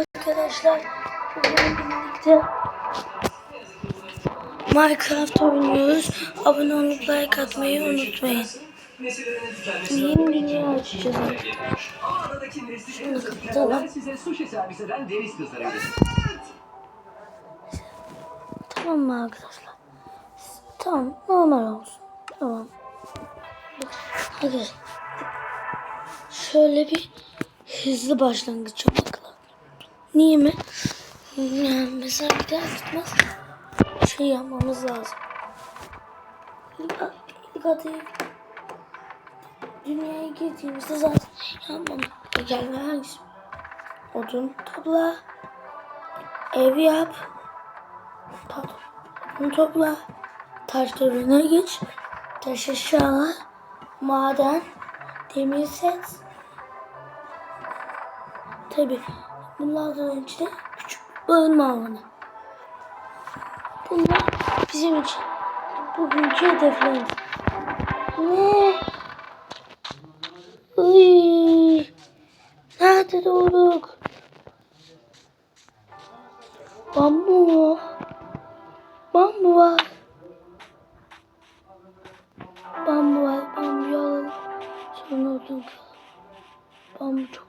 Arkadaşlar bugün birlikte Minecraft oynuyoruz. Abone olup like atmayı unutmayın. Yeni dünya açacağız Şunu kapatalım. Tamam mı arkadaşlar? Tamam normal olsun. Tamam. Hadi. Şöyle bir hızlı başlangıç bakalım. Niye mi? Yani mesela gider gitmez şey yapmamız lazım. İlk, adı dünyaya girdiğimizde zaten yapmamız gelme hangisi? Odun topla. Ev yap. Pardon. Odun topla. Taşlarına geç. Taş eşyalar. Maden. Demir set. Tabi bunlardan önce de küçük barınma alanı. Bunlar bizim için bugünkü hedeflerimiz. Ne? Iy. Nerede doğduk? Bambu mu? Bambu var. Bambu var. Bambuyu alalım. Sonra odun. Bambu çok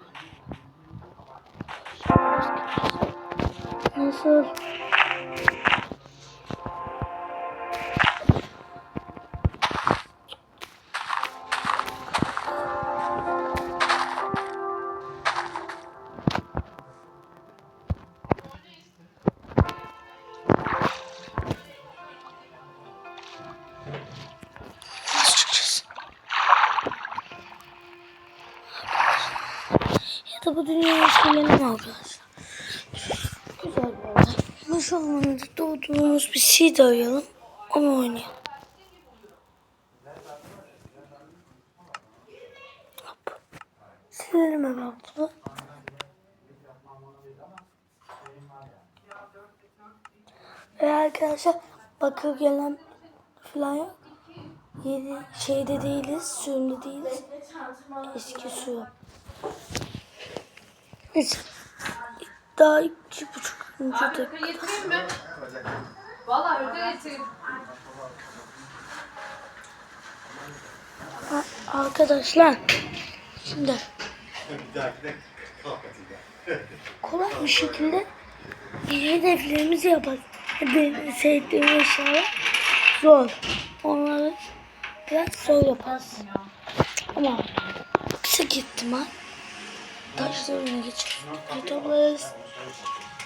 Nasıl? Da bu dünyaya söylenem arkadaşlar. Güzel bir olay. Nasıl olmalı doğduğumuz bir seed arayalım. Onu oynayalım. Hop. Silelim hemen bunu. Ve arkadaşlar bakır gelen falan yok. Yedi şeyde değiliz, suyunda değiliz. Eski su. Neyse. Daha iki buçuk dakika. Hırka getireyim mi? Valla getireyim. Ha, Arkadaşlar şimdi kolay bir şekilde hedeflerimizi yaparız. Benim sevdiğim eşyalar zor. Onları biraz zor yaparız. Ama yüksek ihtimal taşlarını geçip toplarız.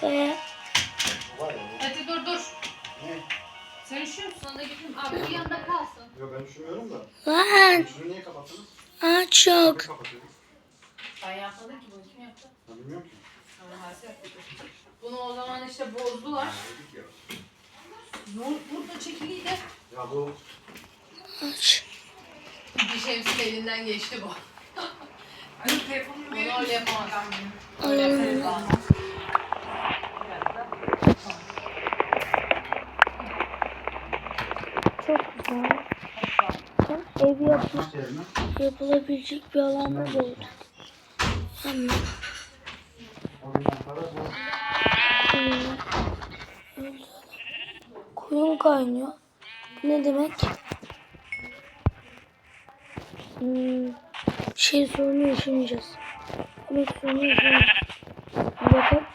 Ve Hadi dur dur. Sen üşüyor musun? Ona getireyim. Abi bir yanında kalsın. Yok ben düşünmüyorum da. lan Şunu niye kapattınız? aç yok. Kapatıyoruz. Ben yapmadım ki bunu kim yaptı? Ben bilmiyorum ki. Ama Hasi yaptı. Bunu o zaman işte bozdular. Dedik ya. Nur, burada çekiliydi. Ya bu Aç. Bir şemsin elinden geçti bu. Bunu öyle yapamaz. Alalım onu. Çok güzel. Tam ev yapı, yerine. yapılabilecek bir alanda bu hmm, kuyum kaynıyor. Ne demek? Hmm, şey sorunu yaşamayacağız. Yemek sorunu yaşamayacağız. Bakın. Yapacağız.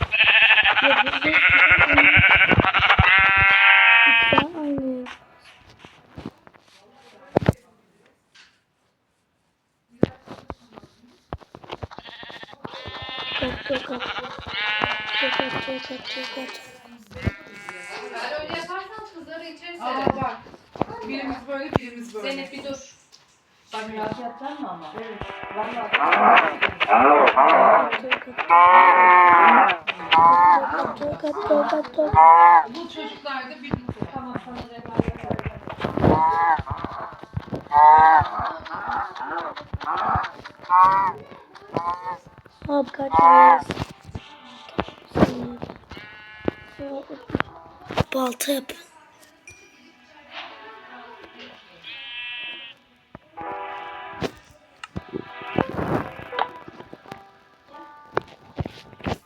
Balta yap.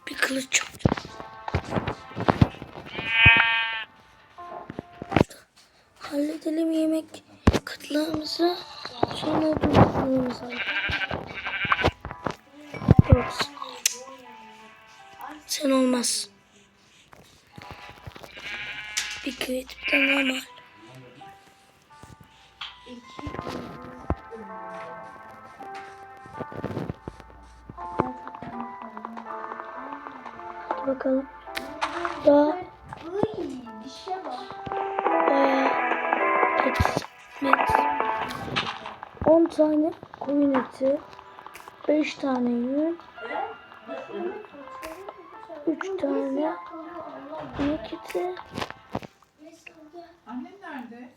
Bir kılıç yapacağım. Halledelim yemek kıtlığımızı. Ekmek. 10 tane koyun eti. 5 tane yün. 3 tane inek eti.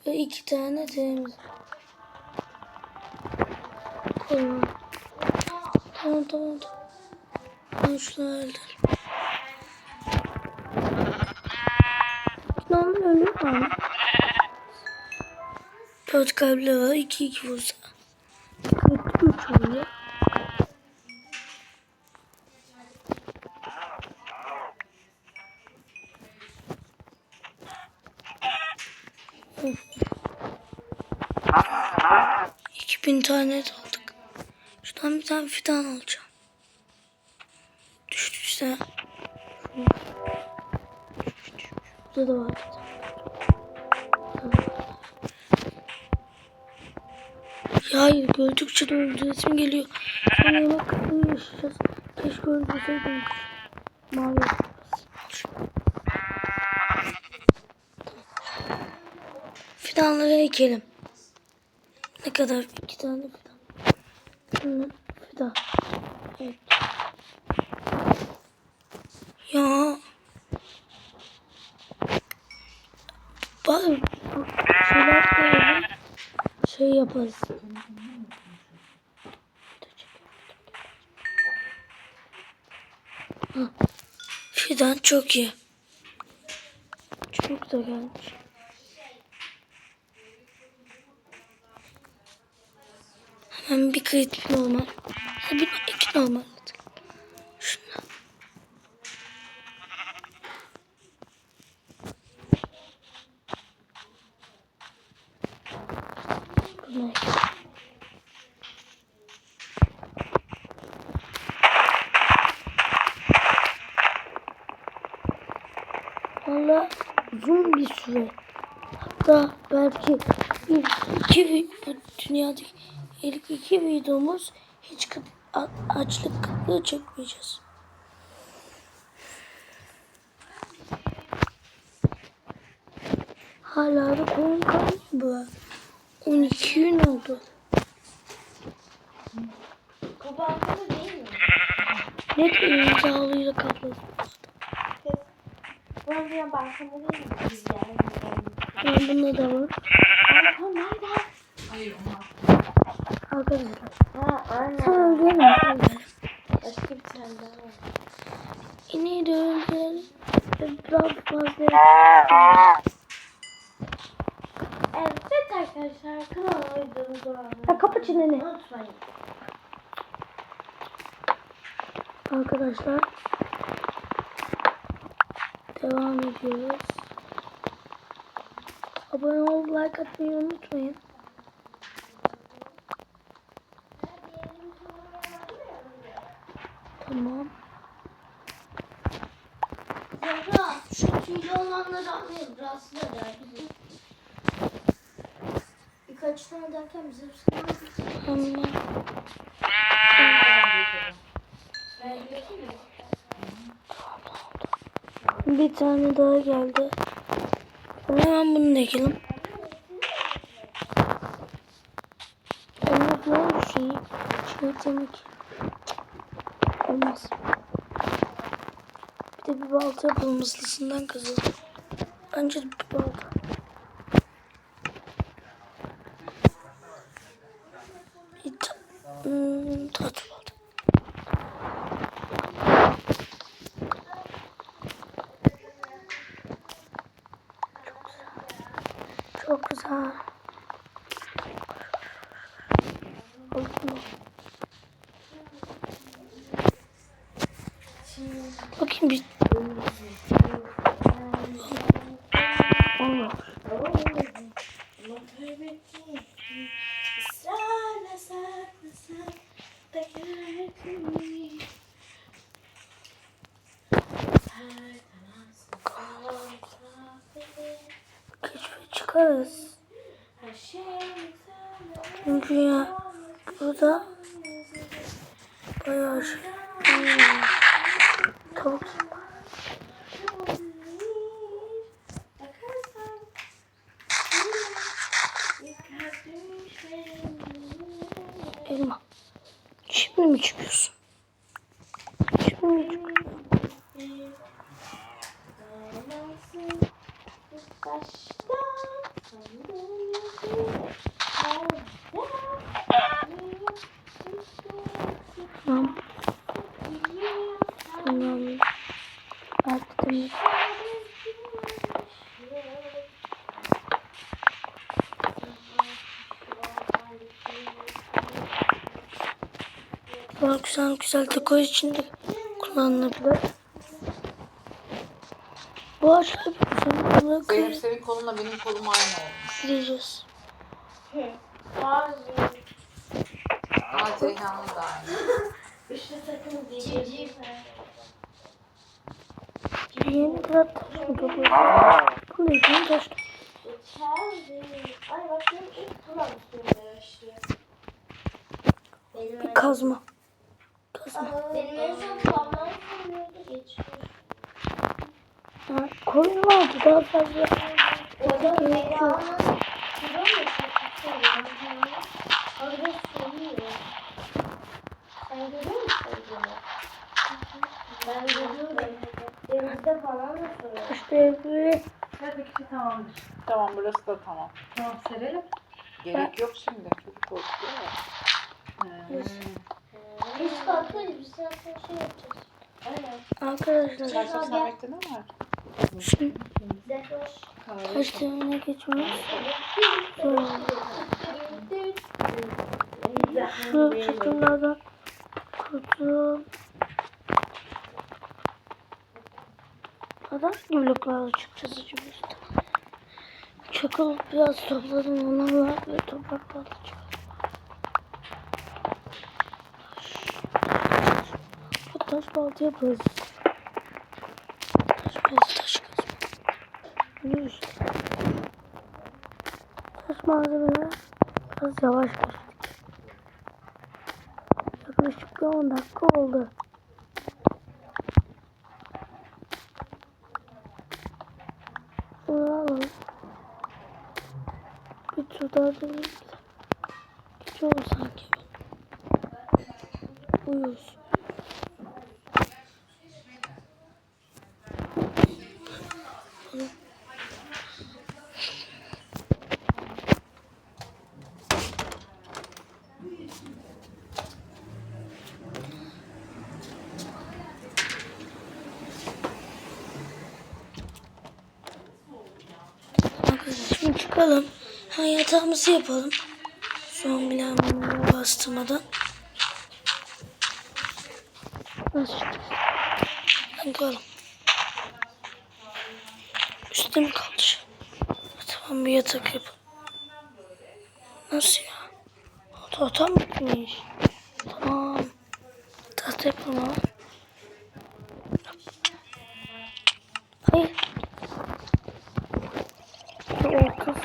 Ve 2 tane temiz. Koyun. Tamam tamam. Ben şunu öldür. Normal ölür mü? 4 kalple var. 2 2 vursa. 4 3 bin tane aldık. Şuradan bir tane fidan alacağım. Düştü işte. Burada da var. Ya hayır gördükçe de öldüresim geliyor. Sonra yemek kıtlığı yaşayacağız. Keşke öldürseydim. Mavi. Fidanları ekelim. Ne kadar? İki tane fidan. Şunu fidan. Evet. Ya. Bak bu şeyler böyle şey yaparız. Hah. Fidan çok iyi. Çok da gelmiş. Hemen bir kritik normal. Ha, bir iki normal. Şuna. Buna Valla uzun bir süre. Hatta belki bir iki vi- bu dünyadaki ilk iki videomuz hiç kıt, açlık kıtlığı çekmeyeceğiz. Hala da kalmıyor bu. 12 gün oldu. Kabartmalı değil mi? Ne diyor imzalıyla kapladı. Bu arada balkonda değil mi? Biz yani. Ben bunda da var. Balkon nerede? Hayır olmaz. Arkadaşlar. Ha aynen. Sen? Öldürelim. Başka bir tane daha var. İneği de fazla. Evet arkadaşlar kanala videomuzu var. Ha, kapa çeneni. Unutmayın. Arkadaşlar. Devam ediyoruz. Abone olup like atmayı unutmayın. Tamam. Zehra şu tüylü olanları almayalım. Rahatsız eder bizi. Birkaç tane derken bize Tamam. Bir tane daha geldi. Hemen bunu da ekelim. Olmaz ne bir şey. Şey demek. Olmaz. Bir de bir balta yapalım hızlısından kazalım. Bence bir balta. Bir ta hmm, tahta balta. Çok güzel. Oldu mu? Bakayım bir. Olur. bakarız. Çünkü ya burada bayağı şey. Hmm. Tavuk. Elma. Şimdi mi çıkıyorsun? Şimdi mi çıkıyorsun? Tamam. Tamam. Attım. Daha güzel güzel dekor için de kullanılabilir. Bu ağaçları bir güzel Zeynep senin kolunla benim kolum aynı olmuş. Gideceğiz. Aa Ceyhan'ın da aynı. Yeni kadar taş mı? Bu ne yeni taş? Ay bak benim ilk turam üstümde Bir kazma. Kazma. Benim en son turamdan sonra geçiyor. Koyun vardı daha fazla. Orada Gerek yok. Meyra'nın turam da çok seviyorum. Orada sönüyor. Sen görüyor musun bunu? Ben görüyorum. Denizde falan da sönüyor. İşte böyle Her kişi tamamdır. Tamam burası da tamam. Tamam serelim. Gerek yok şimdi. Çocuk korkuyor ya. Hmm. Biz kalkarız. Biz zaten şey yapacağız. Aynen. arkadaşlar Çarşaf Samet'te ne var? şimdi devrine geçiyoruz. Sonra şu çakıllardan kurtul. Adam gibi bloklarla çıkacağız şimdi işte. Çakıl biraz topladım onlarla ve topraklarla çıkalım. Taş balta yaparız. Taş balta taş kazma. Ne işte. Taş malzemeler biraz yavaş geçtik. Yaklaşık bir 10 dakika oldu. Bunu alalım. Bir tur daha deneyelim. Geç oldu sanki. Uyuyoruz. Çıkalım. Ha, yapalım. Son bilenmeye bastırmadan. Koyalım. Üstte mi kalacak? Tamam bir yatak yapalım. Nasıl ya? Tahta mı bitmiş? Tamam. Tahta yapalım.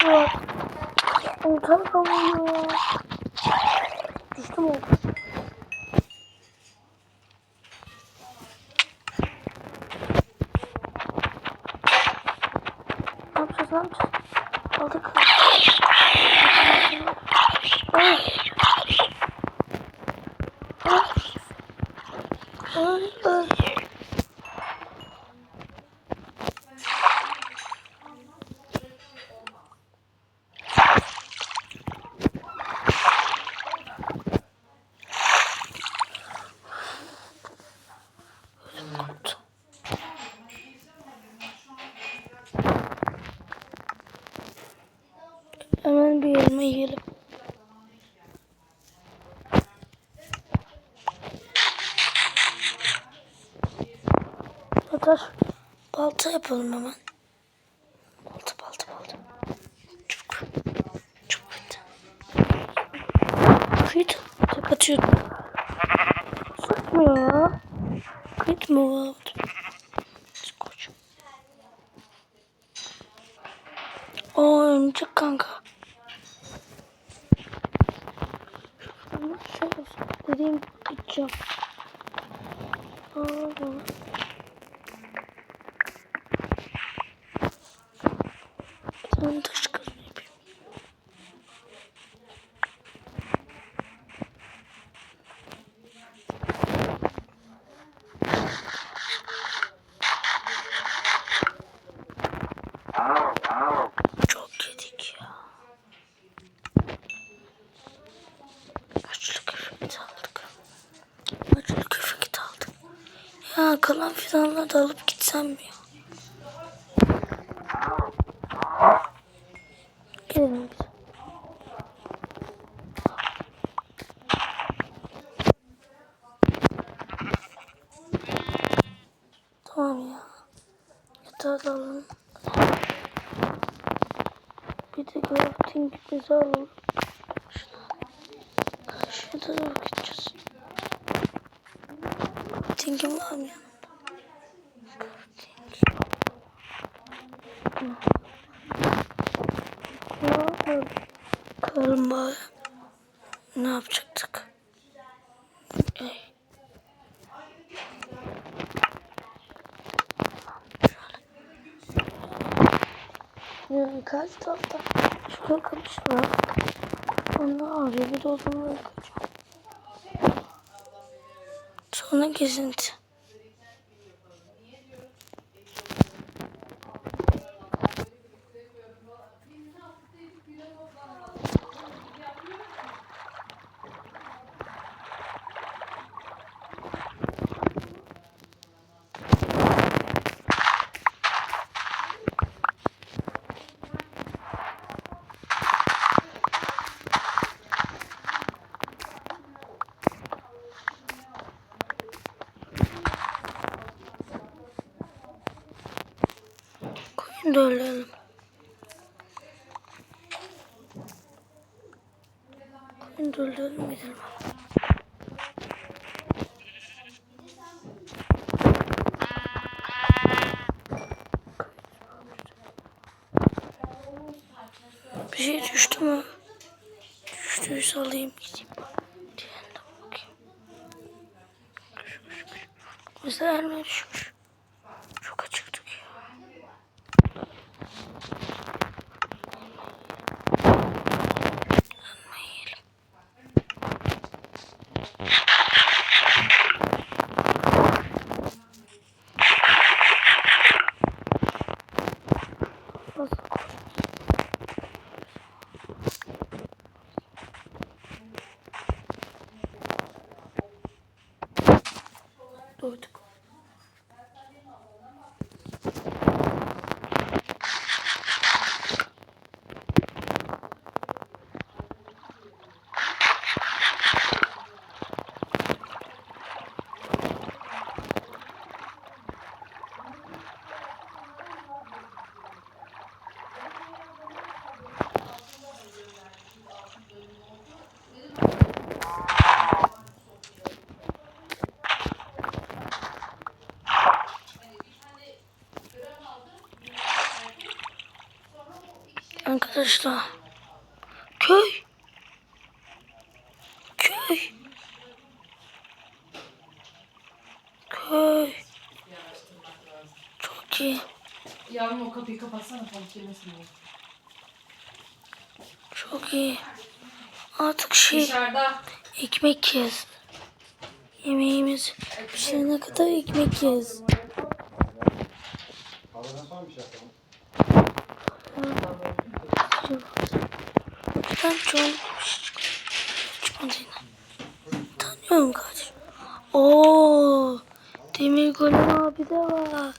Var. Ortaya kalıyor. Düştüm orta. Ne yapacağız ne yapacağız? Aldık. Ay. Ay. Ay. Ay. Korktum. Hemen bir elma yiyelim. Arkadaş balta yapalım hemen. Balta balta balta. Çok kötü. Kıyıt. Kapatıyor. Sıkmıyor ya. Kıyıt mı var? Koç. O örümcek kanka. Şöyle dediğim. Aa, bir tane taş kazma yapayım. Çok yedik ya. Açlık efekti aldık. Açlık efekti aldık. Ya kalan fidanları da alıp gitsem mi biz. Tamam ya. Yatağı da alalım. Bir de crafting bizi alalım. Şurada da gideceğiz. Crafting'im var mı yanımda? Crafting. Bakalım bari. Ne yapacaktık? Ey. Yani kaç tarafta kapısı var. Onu arıyor bir de odamı yakacağım. Sonra gezinti. Da ölelim. Koyun da ölelim gidelim. Bir şey düştü mü? Düştüyse alayım gideyim. Diğerine bakayım. Mesela elma düşmüş. Кто? Arkadaşlar. Köy. Köy. Köy. Çok iyi. Yavrum o kapıyı kapatsana diye. Çok iyi. Artık şey Dışarıda. ekmek yeriz. Yemeğimiz pişene kadar ekmek yeriz. Havadan sonra bir şey yapalım. Ben çok çıkmadı. Tanıyorum kardeşim. Oo, Demir Golem abi de var.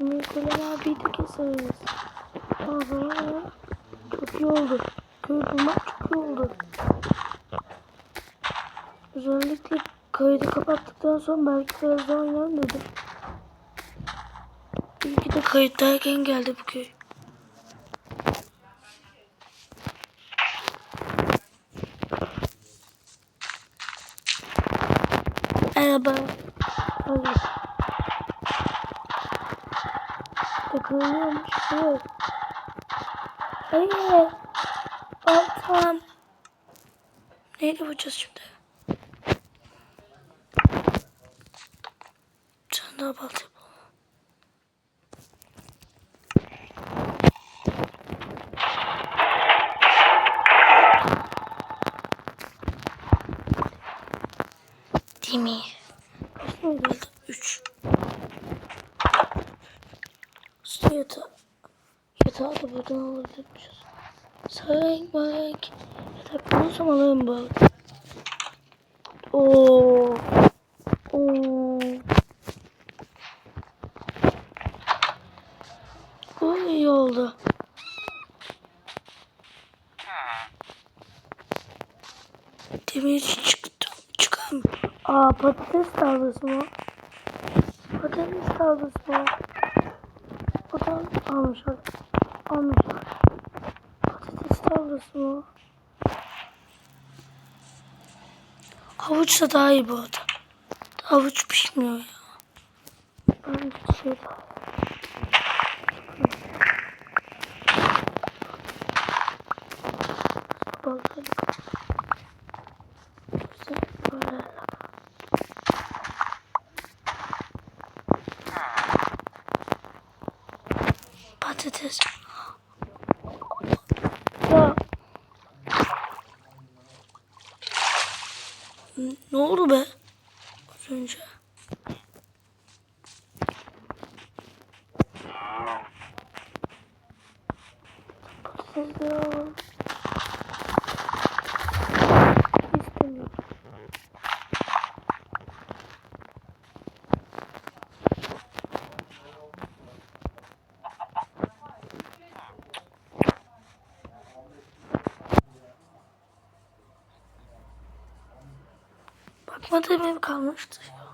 Demir Golem abiyi de keseriz. Çok iyi oldu. Köy bulmak çok iyi oldu. Özellikle kaydı kapattıktan sonra belki biraz daha oynarım dedim. De kayıttayken geldi bu köy. Merhaba. Hadi. Takılıyormuş. Yok. Hayır. Baltam. Neyle vuracağız şimdi? Daha balta yapalım. 3. Usta yatağı. Yatağı da buradan alabiliriz. Sarenk bak. Yatak bulursam alırım bak. Oo. Patates tarlası mı? Patates tarlası mı? Buradan almışlar. Almışlar. Patates tarlası mı? Havuç da daha iyi bu arada. Havuç pişmiyor ya. Ben bir şey daha. Balık. Güzel böyle. Patates. Ya. N- Ne oldu be? Az önce. Patates de alalım. İstemiyorum. Bakmadığım ev kalmıştı ya.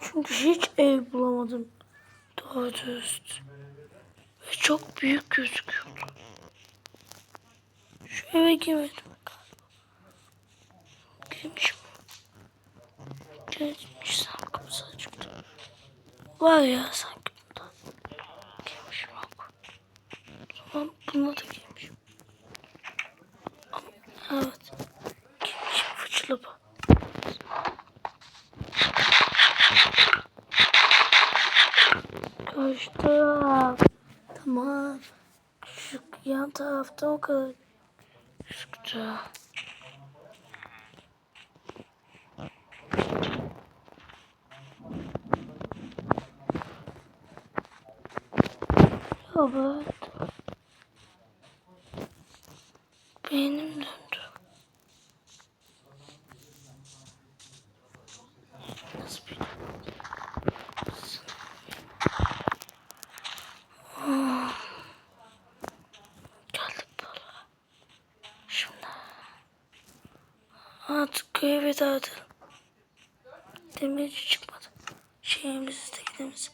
Çünkü hiç ev bulamadım. Doğru dürüst. Ve çok büyük gözüküyordu. Şu eve girmedim galiba. Girmiş mi? Girmiş sanki kapısı açıktı. Var ya sanki bunda. Girmişim yok. O zaman da girmişim. Ama evet. Girmişim fıçılı bu. Kaçtım. Tamam. Şu yan tarafta o kadar çıktı. Evet. Beynim döndü. Nasıl bir Geldik böyle. Şimdi. Edelim. Demirci çıkmadı. Şeyimiz teknemiz.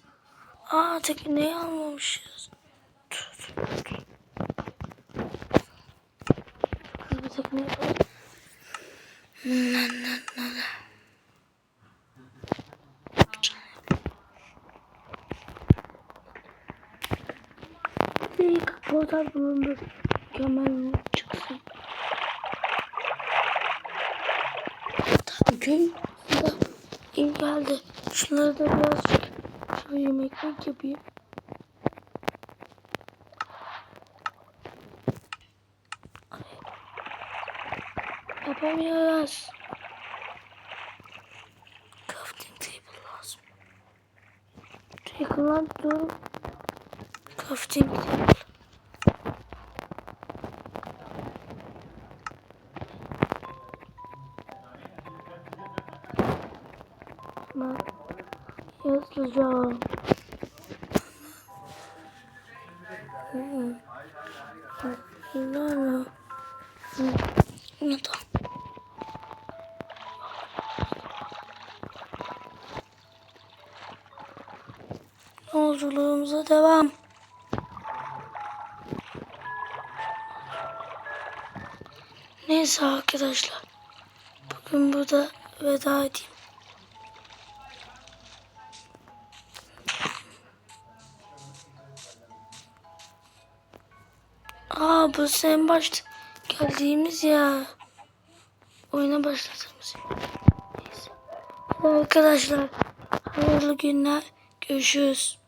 Aa tekneyi almamışız. Dur, dur. Kız tekne yapalım. Na, na, na, na. Portal bulundu. Mükemmel çıksın. Tamam köy iyi geldi. Şunları da birazcık şöyle yemeklik yapayım. Yapamıyoruz. Crafting table lazım. Yakından dur. Crafting table. Yazacağım. Ya da. Yolculuğumuza devam. Neyse arkadaşlar. Bugün burada veda edeyim. Aa bu sen başta geldiğimiz ya. Oyuna başladığımız. Neyse. Arkadaşlar hayırlı günler. Görüşürüz.